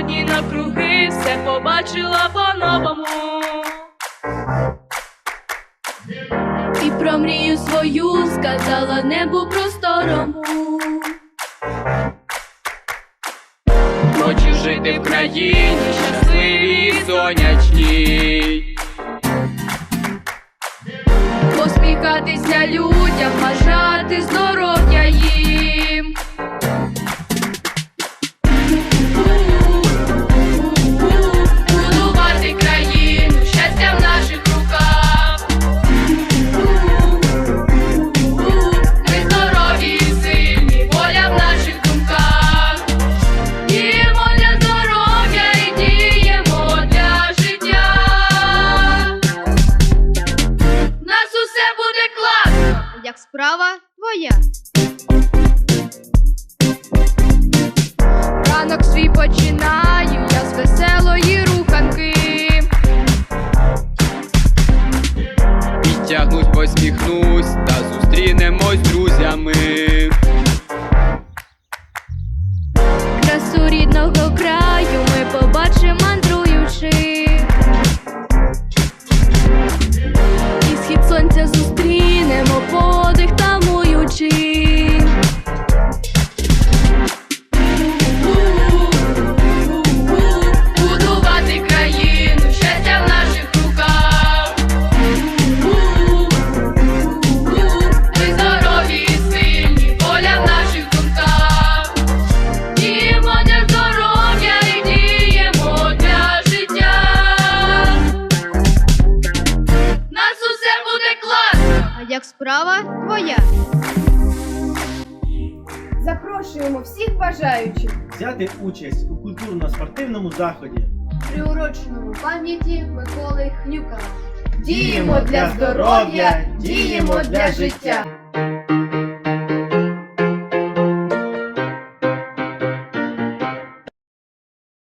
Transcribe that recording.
сьогодні навкруги все побачила по-новому. І про мрію свою сказала небу просторому. Хочу жити в країні щасливій і сонячній. Посміхатися людям, бажати здоров'я їм. Справа твоя. Ранок свій починаю, я з веселої руханки. Підтягнусь, посміхнусь та зустрінемось з друзями. Красу рідного краю ми побачимо мандруючи. І схід сонця зустрінемо, справа твоя. Запрошуємо всіх бажаючих, взяти участь у культурно-спортивному заході. приуроченому пам'яті Миколи Хнюка. Діємо для здоров'я, діємо для життя.